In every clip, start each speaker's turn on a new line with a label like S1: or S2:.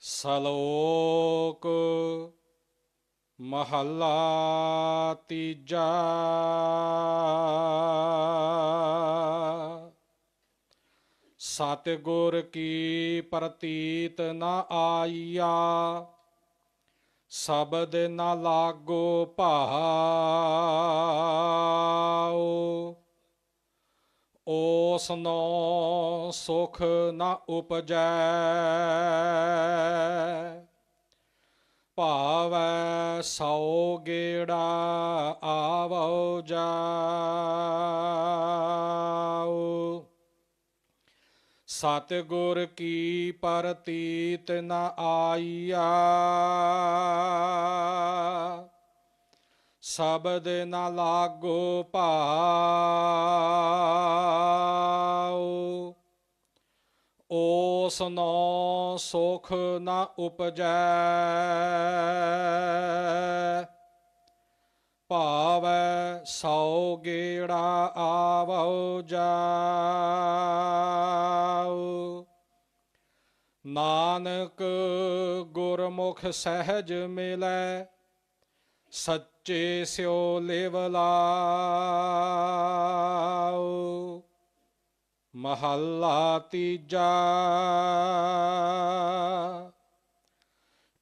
S1: ਸਲੋਕ ਮਹੱਲਾ ਤੀਜਾ। ਸਤਿਗੁਰ ਕੀ ਪ੍ਰਤੀਤ ਨਾ ਆਈਆ ਸ਼ਬਦ ਨਾ ਲਾਗੋ ਭਾਉ। ਓਸਨੋ ਸੁਖ ਨ ਉਪਜੈ। ਭਾਵੈ ਸੌ ਗੇੜਾ ਆਵੋ ਜਾਉ। ਸਤਿਗੁਰ ਕੀ ਪ੍ਰਤੀਤ ਨ ਆਈਆ। ਸ਼ਬਦ ਨਾ ਲਾਗੋ ਭਾਉ ਓਸ ਓਸਨੋ ਸੁਖ ਨਾ ਉਪਜੈ। ਭਾਵੈ ਸੌ ਗੇੜਾ ਆਵੋ ਜਾਉ। ਨਾਨਕ ਗੁਰਮੁਖ ਸਹਿਜ ਮਿਲੈ। ਸੱਚੇ ਸਿਓ ਲਿਵ ਲਾਉ ਮਹੱਲਾ ਤੀਜਾ।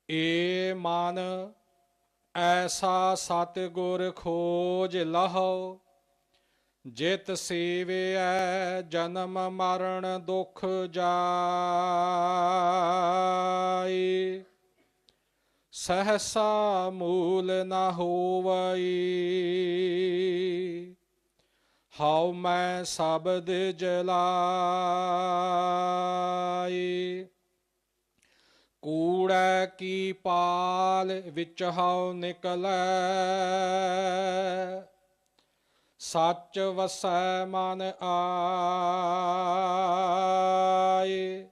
S1: ਏ ਮਨ, ਐਸਾ ਸਤਿਗੁਰ ਖੋਜ ਲਹੋ, ਜਿਤ ਸੇਵਿਐ ਜਨਮ ਮਰਨ ਦੁਖ ਜਾਈ। ਸਹਸਾ ਮੂਲ ਨਾ ਹੋਵਈ। ਹਉ ਮੈਂ ਸ਼ਬਦ ਜਲਾਈ। ਕੂੜੈ ਕੀ ਪਾਲ ਵਿੱਚ ਹਉ ਨਿਕਲੈ। ਸੱਚ ਵਸੈ ਮਨ ਆਏ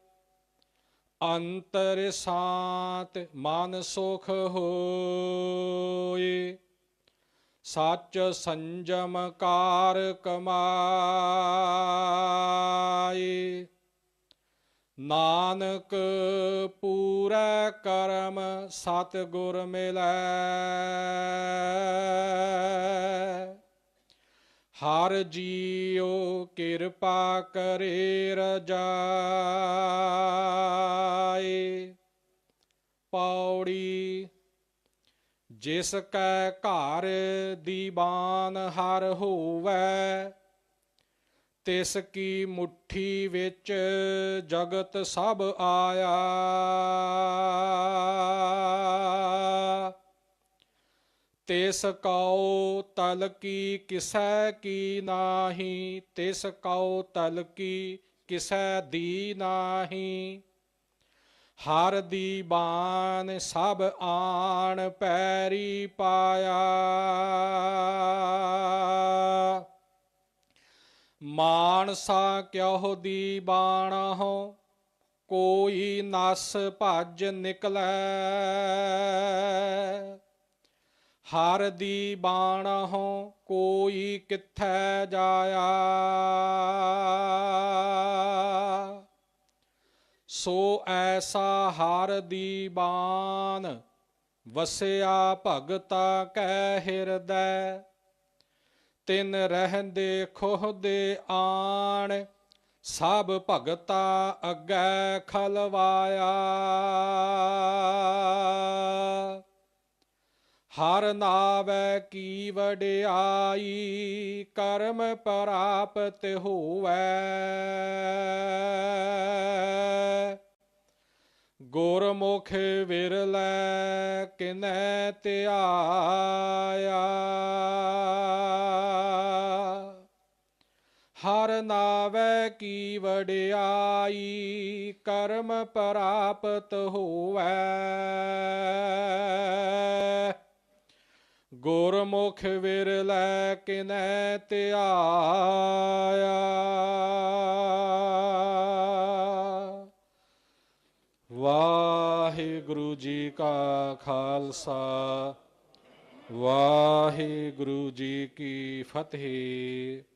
S1: ਅੰਤਰ ਸਾਤ ਮਨ ਸੁਖ ਹੋਏ। ਸੱਚ ਸੰਜਮ ਕਾਰ ਕਮਾਏ। ਨਾਨਕ ਪੂਰਾ ਕਰਮ ਸਤਿਗੁਰ ਮਿਲੈ। ਹਰ ਜੀਉ ਕਿਰਪਾ ਕਰੇ ਰਜਾਏ। ਪੌੜੀ, ਜਿਸ ਕੈ ਘਰ ਦੀਵਾਨ ਹਰ ਹੋਵੈ, ਤਿਸ ਕੀ ਮੁਠੀ ਵਿੱਚ ਜਗਤ ਸਭ ਆਇਆ। ਤਿਸ ਕਉ ਤਲ ਕੀ ਕਿਸੈ ਕੀ ਨਾਹੀ, ਤਿਸ ਕਉ ਤਲ ਕੀ ਕਿਸੈ ਦੀ ਨਾਹੀ। ਹਰ ਦੀ ਬਾਣ ਸਭ ਆਣ ਪੈਰੀ ਪਾਇਆ। ਮਾਨਸਾ ਕਿਉ ਦੀ ਬਾਣ ਹੋ ਕੋਈ ਨਸ ਭੱਜ ਨਿਕਲੈ। ਹਰ ਦੀ ਬਾਣਹੁ ਕੋਈ ਕਿੱਥੈ ਜਾਇਆ। ਸੋ ਐਸਾ ਹਰ ਦੀ ਬਾਣ, ਵਸਿਆ ਭਗਤਾ ਕੈ ਹਿਰਦੈ। ਤਿਨ ਰਹਿੰਦੇ ਖੋਹ ਦੇ ਆਣ, ਸਭ ਭਗਤਾ ਅੱਗੇ ਖਲਵਾਇਆ। ਹਰ ਨਾਵੈ ਕੀ ਵਡਿਆਈ ਕਰਮ ਪ੍ਰਾਪਤ ਹੋਵੈ। ਗੁਰਮੁਖ ਵਿਰਲੈ ਕਿਨੈ ਧਿਆਇਆ। ਹਰ ਨਾਵੈ ਕੀ ਵਡਿਆਈ ਕਰਮ ਪ੍ਰਾਪਤ ਹੋਵੈ। ਗੁਰਮੁਖ ਵਿਰਲੈ ਕਿਨੈ ਧਿਆਇਆ। ਵਾਹਿਗੁਰੂ ਜੀ ਕਾ ਖਾਲਸਾ ਵਾਹਿਗੁਰੂ ਜੀ ਕੀ ਫਤਿਹ।